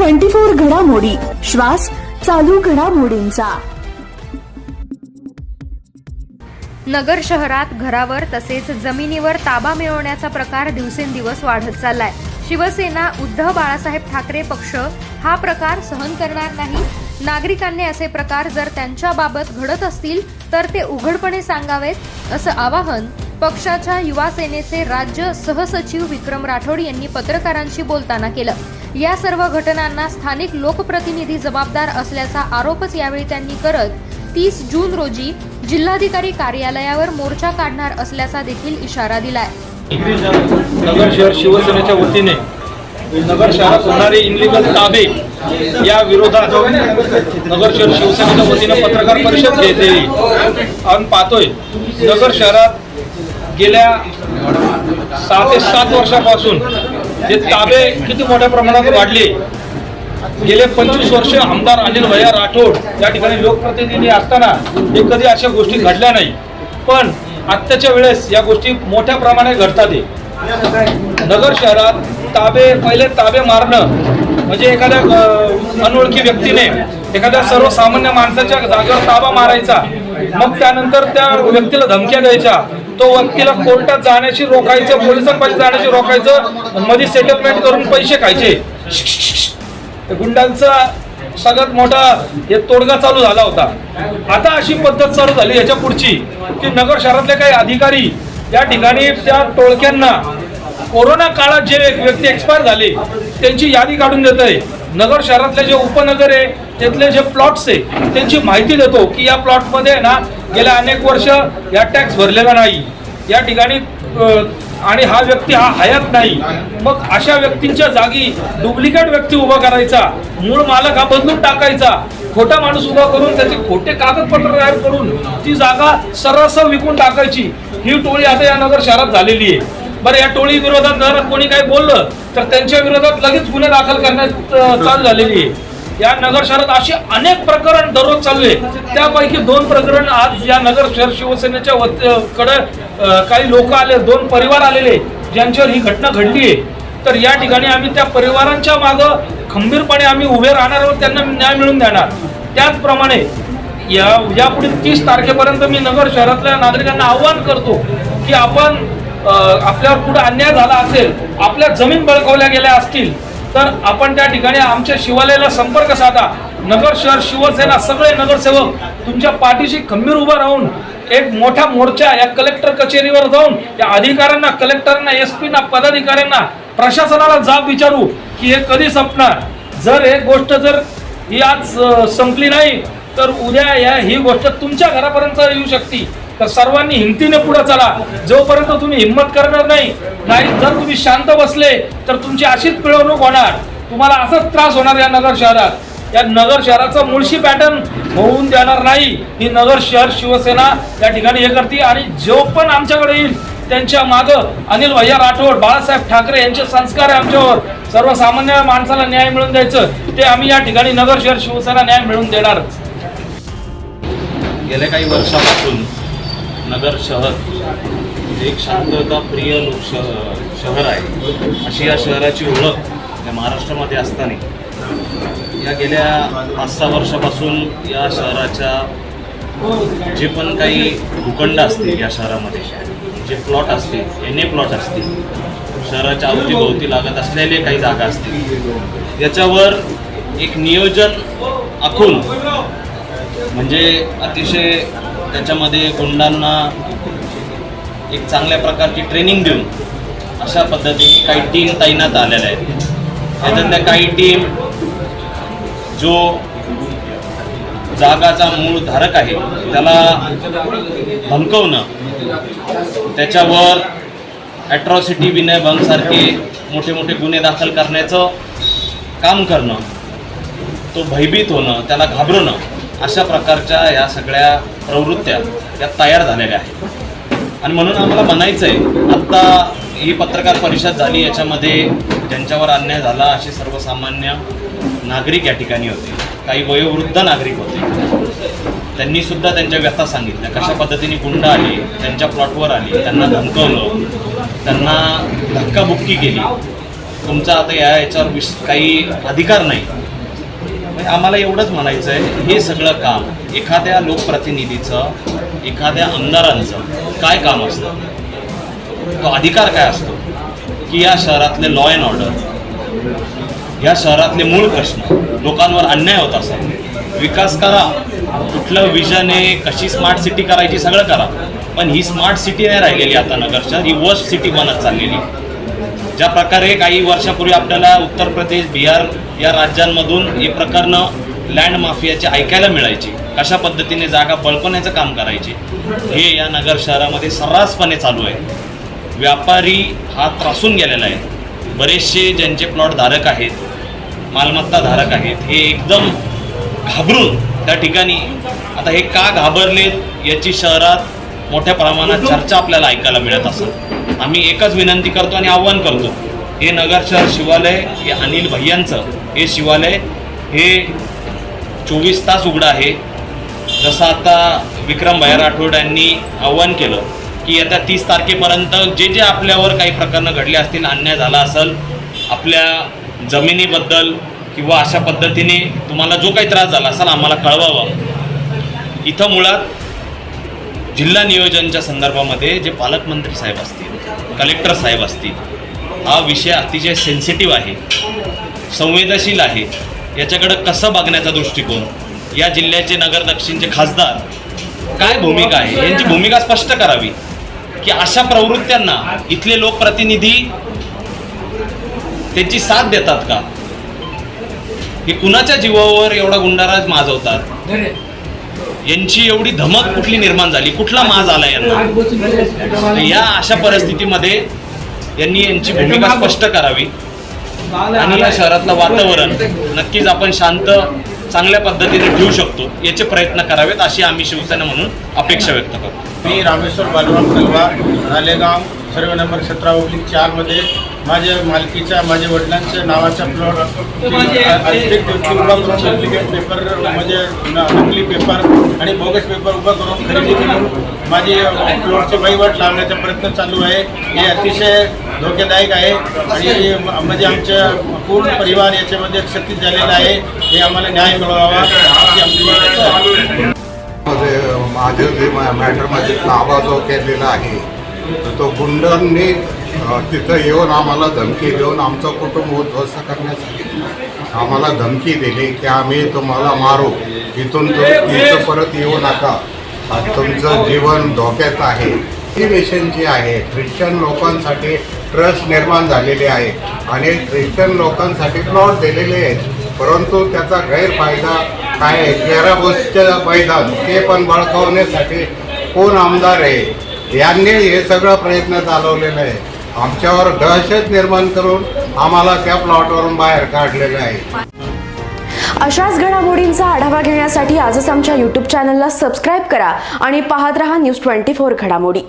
Twenty four घडामोडी. श्वास चालू घडामोडींचा. नगर शहरात घरावर तसेच जमिनीवर ताबा मिळवण्याचा प्रकार दिवसेंदिवस वाढत चाललाय. शिवसेना उद्धव बाळासाहेब ठाकरे पक्ष हा प्रकार सहन करणार नाही. नागरिकांनी असे प्रकार जर त्यांच्या बाबत घडत असतील तर ते उघडपणे सांगावेत असं आवाहन पक्षाच्या युवा सेनेचे राज्य सहसचिव विक्रम राठोड यांनी पत्रकारांशी बोलताना केलं. या सर्व घटनांना स्थानिक लोकप्रतिनिधी जबाबदार असल्याचा आरोपच यावेळी त्यांनी करत तीस जून रोजी जिल्हाधिकारी कार्यालयावर मोर्चा काढणार असल्याचा देखील इशारा दिलाय. नगर शहर शिवसेनेच्या वतीने नगर शहरात होणारे इनलिगल ताबे या विरोधात नगर शहर शिवसेनेच्या वतीने पत्रकार परिषद घेते आपण पाहतोय नगर शहरात गेल्या सहा ते सात वर्षापासून हे ताबे किती मोठ्या प्रमाणात वाढले गेले पंचवीस वर्ष आमदार अनिल भैया राठोड या ठिकाणी लोकप्रतिनिधी असताना हे कधी अशा गोष्टी घडल्या नाही. पण आत्ताच्या वेळेस या गोष्टी मोठ्या प्रमाणात घडतात नगर शहरात ताबे पहिले ताबे मारणं म्हणजे एखाद्या अनोळखी व्यक्तीने एखाद्या सर्वसामान्य माणसाच्या जागेवर ताबा मारायचा मग त्यानंतर त्या व्यक्तीला धमक्या द्यायच्या तो व्यक्तीला कोर्टात जाण्याची रोखायचं पोलिसांपाशी जाण्याची रोखायचं मध्ये सेटलमेंट करून पैसे खायचे. गुंडांचा सगळ्यात मोठा हे तोडगा चालू झाला होता. आता अशी पद्धत चालू झाली याच्या पुढची की नगर शहरातले काही अधिकारी या ठिकाणी त्या टोळक्यांना कोरोना काळात जे व्यक्ती एक्सपायर झाले त्यांची यादी काढून देत आहे नगर शहरातले जे उपनगर आहे त्यातले जे प्लॉट्स आहे त्यांची माहिती देतो की या प्लॉटमध्ये ना गेल्या अनेक वर्ष या टॅक्स भरलेला नाही. या ठिकाणी आणि हा व्यक्ती हा हयात नाही. मग अशा व्यक्तींच्या जागी डुप्लिकेट व्यक्ती उभा करायचा मूळ मालक हा बदलून टाकायचा खोटा माणूस उभा करून त्याचे खोटे कागदपत्र तयार करून ती जागा सर्रास विकून टाकायची. ही टोळी आता या नगर शहरात झालेली आहे. बरं या टोळी विरोधात जर कोणी काही बोललं तर त्यांच्या विरोधात लगेच गुन्हे दाखल करण्यात चाल झालेली आहे. या नगर शहरात अशी अनेक प्रकरण दररोज चालू आहे. त्यापैकी दोन प्रकरण आज या नगर शहर शिवसेनेच्या वत- कडे काही लोक आले दोन परिवार आलेले ज्यांच्यावर ही घटना घडली आहे. तर या ठिकाणी आम्ही त्या परिवारांच्या मागं खंबीरपणे आम्ही उभे राहणार व त्यांना न्याय मिळून देणार. त्याचप्रमाणे या यापुढील तीस तारखेपर्यंत मी नगर शहरातल्या नागरिकांना आव्हान करतो की आपण आपल्यावर कुठं अन्याय झाला असेल आपल्या जमीन बळकवल्या गेल्या असतील तर आपण त्या ठिकाणी आमच्या शिवालयाला संपर्क साधा. नगर शहर शिवसेना सगळे नगरसेवक तुमच्या पाठीशी खंबीर उभा राहून एक मोठा मोर्चा या कलेक्टर कचेरीवर जाऊन या अधिकाऱ्यांना कलेक्टरांना एस पीना पदाधिकाऱ्यांना प्रशासनाला जाब विचारू की हे कधी संपणार? जर एक गोष्ट जर ही आज संपली नाही तर उद्या या ही गोष्ट तुमच्या घरापर्यंत येऊ शकते. तर सर्वांनी हिमतीने पुढे चला. जोपर्यंत तुम्ही हिंमत करणार नाही नाही जर तुम्ही शांत बसले तर तुमची अशीच पिळवणूक होणार. तुम्हाला असाच त्रास होणार या नगर शहरात. या नगर शहराचा मुळशी पॅटर्न होऊन देणार नाही. ही नगर शहर शिवसेना या ठिकाणी हे करते आणि जो पण आमच्याकडे येईल त्यांच्या मागं अनिल भैया राठोड बाळासाहेब ठाकरे यांचे संस्कार आहे आमच्यावर. सर्वसामान्य माणसाला न्याय मिळून द्यायचं. ते आम्ही या ठिकाणी नगर शहर शिवसेना न्याय मिळवून देणारच. गेल्या काही वर्षापासून नगर शहर. एक शांतताप्रिय लोक श शहर आहे. अशी या शहराची ओळख या महाराष्ट्रामध्ये असताना. या गेल्या पाच सहा वर्षापासून या शहराच्या जे पण काही भूखंड असतील या शहरामध्ये जे प्लॉट असतील एन ए प्लॉट असतील शहराच्या अवतीभोवती लागत असलेले काही जागा असतील याच्यावर एक नियोजन आखून म्हणजे अतिशय त्याच्यामध्ये गुंडांना एक चांगल्या प्रकारची ट्रेनिंग देऊन अशा पद्धतीने काही टीम तैनात आलेल्या आहेत. त्याच्यातल्या काही टीम जो जागाचा मूळ धारक आहे त्याला धमकवणं त्याच्यावर ॲट्रॉसिटी विनयभंगसारखे मोठे मोठे गुन्हे दाखल करण्याचं काम करणं तो भयभीत होणं त्याला घाबरवणं अशा प्रकारच्या या सगळ्या प्रवृत्त्या या तयार झालेल्या आहेत. आणि म्हणून आम्हाला म्हणायचं आहे आत्ता ही पत्रकार परिषद झाली याच्यामध्ये ज्यांच्यावर अन्याय झाला असे सर्वसामान्य नागरिक या ठिकाणी होते. काही वयोवृद्ध नागरिक होते. त्यांनी सुद्धा त्यांच्या व्यथा सांगितल्या. कशा पद्धतीने गुंड आली त्यांच्या प्लॉटवर आली त्यांना धमकवलं त्यांना धक्काबुक्की केली. तुमचा आता या याच्यावर विश काही अधिकार नाही. म्हणजे आम्हाला एवढंच म्हणायचं आहे हे सगळं काम एखाद्या लोकप्रतिनिधीचं एखाद्या आमदारांचं काय काम असतं? तो अधिकार काय असतो? की या शहरातले लॉ अँड ऑर्डर या शहरातले मूळ प्रश्न लोकांवर अन्याय होत असतात विकास करा कुठलं विजन आहे कशी स्मार्ट सिटी करायची सगळं करा. पण ही स्मार्ट सिटी नाही राहिलेली आता नगर शहर ही वर्स्ट सिटी बनत चाललेली. ज्या प्रकारे काही वर्षापूर्वी आपल्याला उत्तर प्रदेश बिहार या राज्यांमधून हे प्रकरणं लँड माफियाचे ऐकायला मिळायची कशा पद्धतीने जागा बळकवण्याचं काम करायचे हे या नगर शहरामध्ये सर्रासपणे चालू आहे. व्यापारी हा त्रासून गेलेला आहे. बरेचसे ज्यांचे प्लॉट धारक आहेत मालमत्ता धारक आहेत हे एकदम घाबरून त्या ठिकाणी आता हे का घाबरलेत याची शहरात मोठ्या प्रमाणात चर्चा आपल्याला ऐकायला मिळत असत आम्ही एकच विनंती करतो आणि आव्हान करतो हे नगर शहर शिवालय हे अनिल भैयांचं हे शिवालय हे चोवीस तास उघडं आहे. जसं आता विक्रम भैया राठोड यांनी आव्हान केलं की येत्या तीस तारखेपर्यंत जे जे आपल्यावर काही प्रकरणं घडले असतील अन्याय झाला असेल आपल्या जमिनीबद्दल किंवा अशा पद्धतीने तुम्हाला जो काही त्रास झाला असेल आम्हाला कळवावं. इथं मुळात जिल्हा नियोजनच्या संदर्भामध्ये जे पालकमंत्री साहेब असतील कलेक्टर साहेब असतील. हा विषय अतिशय सेन्सिटिव्ह आहे संवेदनशील आहे. याच्याकडं कसं बघण्याचा दृष्टिकोन? या जिल्ह्याचे नगर दक्षिणचे खासदार काय भूमिका आहे? यांची भूमिका स्पष्ट करावी. की अशा प्रवृत्त्यांना इथले लोकप्रतिनिधी त्यांची साथ देतात का? हे कुणाच्या जीवावर एवढा गुंडाराज माजवतात? यांची एवढी धमक कुठली निर्माण झाली? कुठला माज आला यांना? या अशा परिस्थितीमध्ये यांनी यांची भूमिका स्पष्ट करावी. आणि या शहरातलं वातावरण नक्कीच आपण शांत चांगल्या पद्धतीने ठेवू शकतो. याचे प्रयत्न करावेत अशी आम्ही शिवसेना म्हणून अपेक्षा व्यक्त करतो. मी रामेश्वर बालराम तलवार रालेगाव सर्व नंबर सतरा ओब्लिक चारमध्ये माझ्या मालकीच्या माझ्या वडिलांच्या नावाचा प्लॉट उभा करून डुप्लिकेट पेपर म्हणजे नकली पेपर आणि बोगस पेपर उभा करून खरेदी करून माझी प्लॉटचे वहिवाट लावण्याचा प्रयत्न चालू आहे. हे अतिशय धोकेदायक आहे आणि म्हणजे आमच्या पूर्ण परिवार याच्यामध्ये क्षतित झालेला आहे. हे आम्हाला न्याय मिळवावा. अशी आमची माझं जे मा- मॅटरमध्ये ताबा जो केलेला आहे तर तो गुंडांनी तिथं येऊन आम्हाला धमकी देऊन आमचं कुटुंब उद्ध्वस्त करण्यासाठी आम्हाला धमकी दिली की आम्ही तुम्हाला मारू. इथून तिथं परत येऊ नका. तुमचं जीवन धोक्यात आहे. ही मिशन जी आहे ख्रिश्चन लोकांसाठी ट्रस्ट निर्माण झालेले आहे. आणि ख्रिश्चन लोकांसाठी प्लॉट दिलेले आहेत. परंतु त्याचा गैरफायदा काय आहे? मैदान ते पण बळकावण्यासाठी कोण आमदार आहे? यांनी हे सगळं प्रयत्न चालवलेलं आहे आमच्यावर दहशत निर्माण करून आम्हाला त्या प्लॉटवरून बाहेर काढलेलं आहे. अशाच घडामोडींचा आढावा घेण्यासाठी आजच आमच्या यूट्यूब चॅनलला सबस्क्राईब करा आणि पाहत रहा न्यूज ट्वेंटी फोर घडामोडी.